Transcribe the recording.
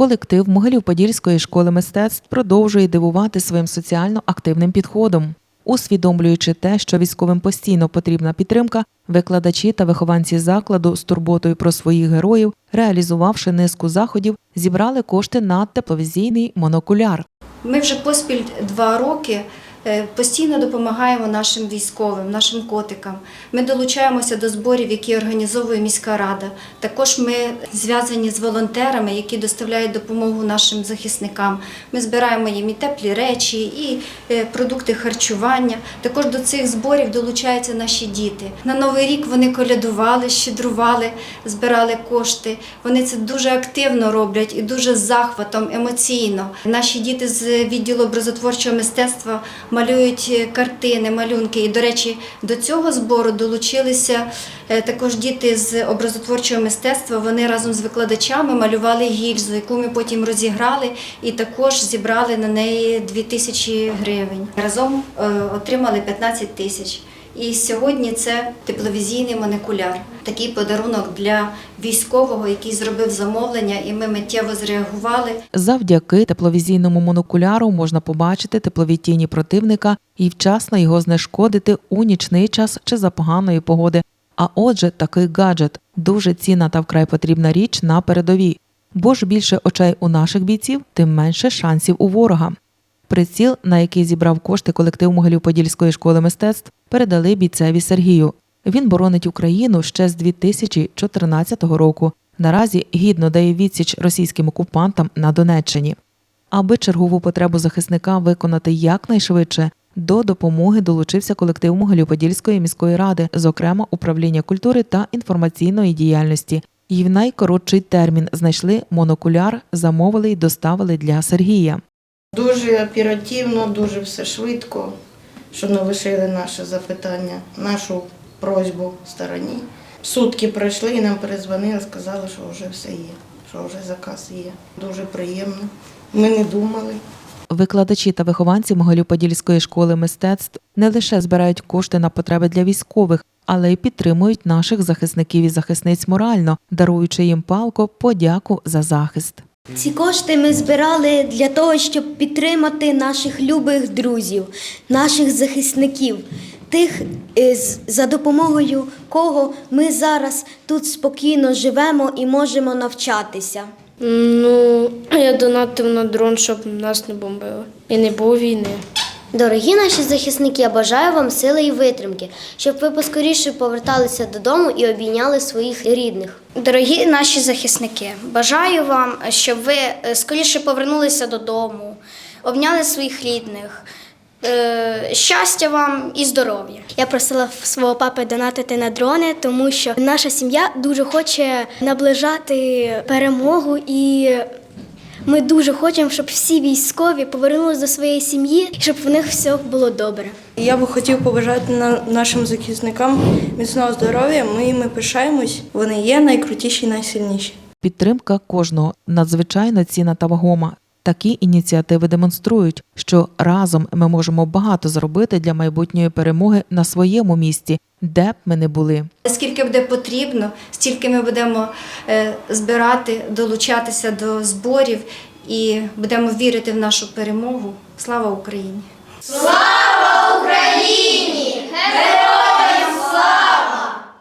Колектив Могилів-Подільської школи мистецтв продовжує дивувати своїм соціально активним підходом. Усвідомлюючи те, що військовим постійно потрібна підтримка, викладачі та вихованці закладу з турботою про своїх героїв, реалізувавши низку заходів, зібрали кошти на тепловізійний монокуляр. Ми вже поспіль два роки постійно допомагаємо нашим військовим, нашим котикам. Ми долучаємося до зборів, які організовує міська рада. Також ми зв'язані з волонтерами, які доставляють допомогу нашим захисникам. Ми збираємо їм і теплі речі, і е, продукти харчування. Також до цих зборів долучаються наші діти. На новий рік вони колядували, щедрували, збирали кошти. Вони це дуже активно роблять і дуже з захватом, емоційно. Наші діти з відділу образотворчого мистецтва малюють е, картини, малюнки. І, до речі, до цього збору долучилися е, також діти з образотворчого мистецтва. Вони разом з викладачами малювали гільзу, яку ми потім розіграли, і також зібрали на неї 2 тисячі гривень. Разом е, отримали 15 тисяч. І сьогодні це тепловізійний монокуляр. Такий подарунок для військового, який зробив замовлення, і ми миттєво зреагували. Завдяки тепловізійному монокуляру можна побачити теплові тіні противника і вчасно його знешкодити у нічний час чи за поганої погоди. А отже, такий гаджет дуже цінна та вкрай потрібна річ на передовій. Бо ж більше очей у наших бійців, тим менше шансів у ворога. Приціл, на який зібрав кошти колектив Могилів-Подільської школи мистецтв, передали бійцеві Сергію. Він боронить Україну ще з 2014 року. Наразі гідно дає відсіч російським окупантам на Донеччині. Аби чергову потребу захисника виконати якнайшвидше, до допомоги долучився колектив Могилів-Подільської міської ради, зокрема управління культури та інформаційної діяльності. І в найкоротший термін знайшли монокуляр, замовили й доставили для Сергія. Дуже оперативно, дуже все швидко, що не лишили наше запитання, нашу просьбу стороні. Сутки пройшли і нам перезвонили, сказали, що вже все є, що вже заказ є. Дуже приємно. Ми не думали. Викладачі та вихованці Могилів-Подільської школи мистецтв не лише збирають кошти на потреби для військових, але й підтримують наших захисників і захисниць морально, даруючи їм палко подяку за захист. Ці кошти ми збирали для того, щоб підтримати наших любих друзів, наших захисників, тих, е, за допомогою кого ми зараз тут спокійно живемо і можемо навчатися. Ну, я донатив на дрон, щоб нас не бомбили. І не було війни. Дорогі наші захисники, я бажаю вам сили і витримки, щоб ви поскоріше поверталися додому і обійняли своїх рідних. Дорогі наші захисники, бажаю вам, щоб ви е, скоріше повернулися додому, обняли своїх рідних. Е, Щастя вам і здоров'я. Я просила свого папи донатити на дрони, тому що наша сім'я дуже хоче наближати перемогу і. Ми дуже хочемо, щоб всі військові повернулися до своєї сім'ї, і щоб в них все було добре. Я би хотів побажати на- нашим захисникам міцного здоров'я. Ми їми пишаємось. Вони є найкрутіші, найсильніші. Підтримка кожного надзвичайно ціна та вагома. Такі ініціативи демонструють, що разом ми можемо багато зробити для майбутньої перемоги на своєму місці, де б ми не були. Скільки буде потрібно, стільки ми будемо е, збирати, долучатися до зборів і будемо вірити в нашу перемогу. Слава Україні! Слава Україні! Героям